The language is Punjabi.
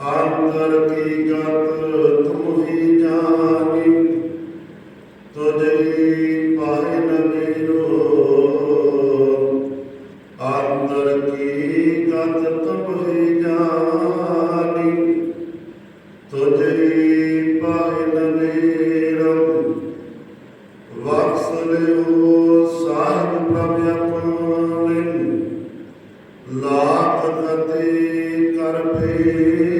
ਅੰਤਰ ਕੀ ਗਤ ਤੁਮ ਹੀ ਜਾਣੀ। ਤੁਝੇ ਪਾਏ ਨ ਮੇਰੋ। ਕੀ ਗਤ ਤੁਮ ਹੀ ਜਾਣੀ। ਤੁਝੇ ਪਾਏ ਨ ਵਕਸਲਿਓ ਸਾਹਿਬ ਪ੍ਰਭ ਆਪਣੇ ਲਾਤ ਗਤੀ ਕਰ ਫੇਰਮ